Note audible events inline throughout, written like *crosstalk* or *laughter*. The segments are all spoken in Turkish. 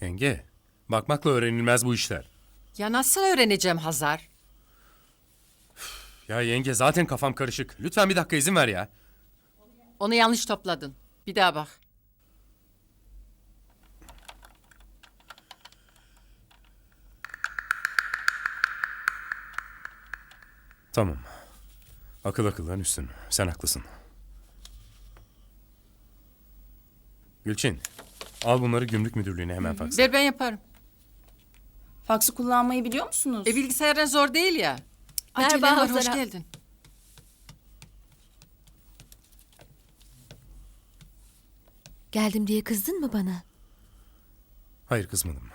Yenge, bakmakla öğrenilmez bu işler. Ya nasıl öğreneceğim Hazar? Ya yenge zaten kafam karışık. Lütfen bir dakika izin ver ya. Onu yanlış topladın. Bir daha bak. Tamam. Akıl akıldan üstün. Sen haklısın. Gülçin, al bunları gümrük müdürlüğüne hemen faks. Ver ben yaparım. Faksı kullanmayı biliyor musunuz? E bilgisayarın zor değil ya. Merhaba Acelen var, hoş geldin. Geldim diye kızdın mı bana? Hayır kızmadım.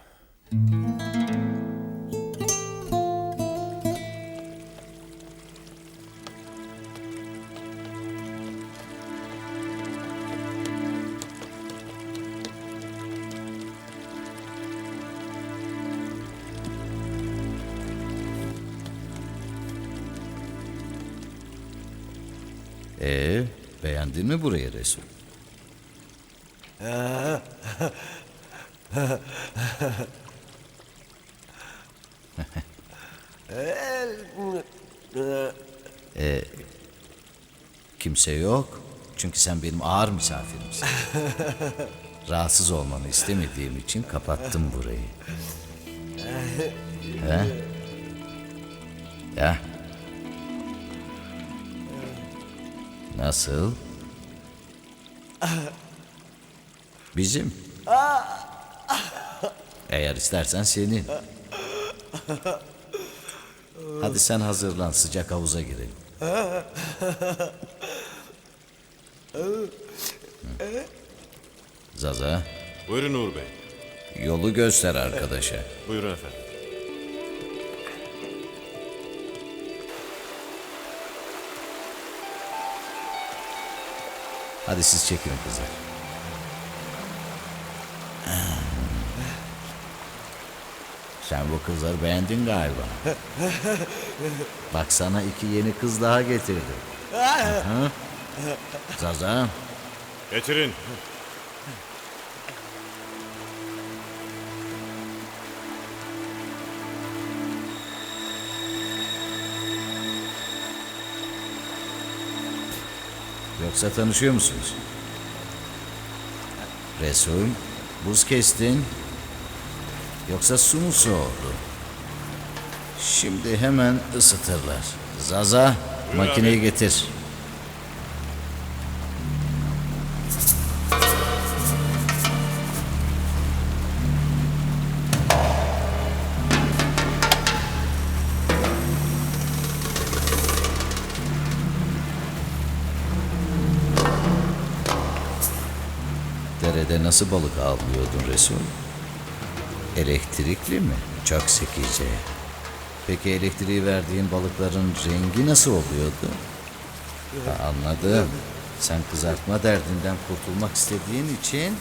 Ee, beğendin mi burayı Resul? *laughs* ee, kimse yok. Çünkü sen benim ağır misafirimsin. Rahatsız olmanı istemediğim için kapattım burayı. *laughs* He? Ya. Nasıl? Bizim. Eğer istersen senin. Hadi sen hazırlan sıcak havuza girelim. Zaza, Buyurun Uğur Bey. yolu göster arkadaşa. Buyurun efendim. Hadi siz çekin kızlar. Sen bu kızları beğendin galiba. Bak sana iki yeni kız daha getirdim. Zaza, Getirin. Yoksa tanışıyor musunuz? Resul, buz kestin. Yoksa su mu soğudu? Şimdi hemen ısıtırlar. Zaza, makineyi getir. Derede nasıl balık avlıyordun Resul? Elektrikli mi? Çok zekice. Peki elektriği verdiğin balıkların rengi nasıl oluyordu? Ha, anladım. Sen kızartma derdinden kurtulmak istediğin için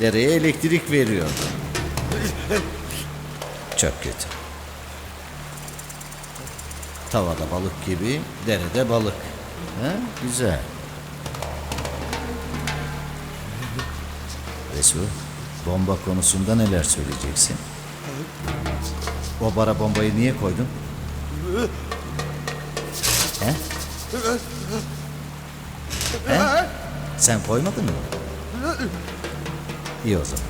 dereye elektrik veriyordun. Çok kötü. Tavada balık gibi, derede balık. Ha, güzel. Resul, bomba konusunda neler söyleyeceksin? O bara bombayı niye koydun? He? He? Sen koymadın mı? İyi o zaman.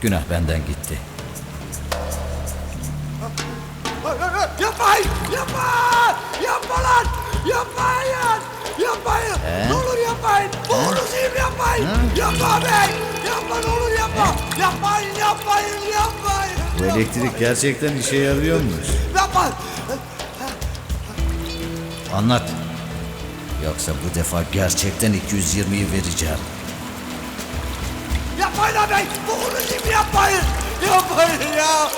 Günah benden gitti. Yapmayın! Yapma! Yapma lan! Yapmayın! Yapmayın! Ne olur yapmayın! Boğulursunuz yapmayın! Yapma bey! Yapmayın! Yapmayın! Yapmayın! Bu elektrik gerçekten işe yarıyormuş. Yapma! Anlat. Yoksa bu defa gerçekten 220'yi vereceğim. Yapmayın lan bey! Boğulursunuz yapmayın! Yapmayın ya!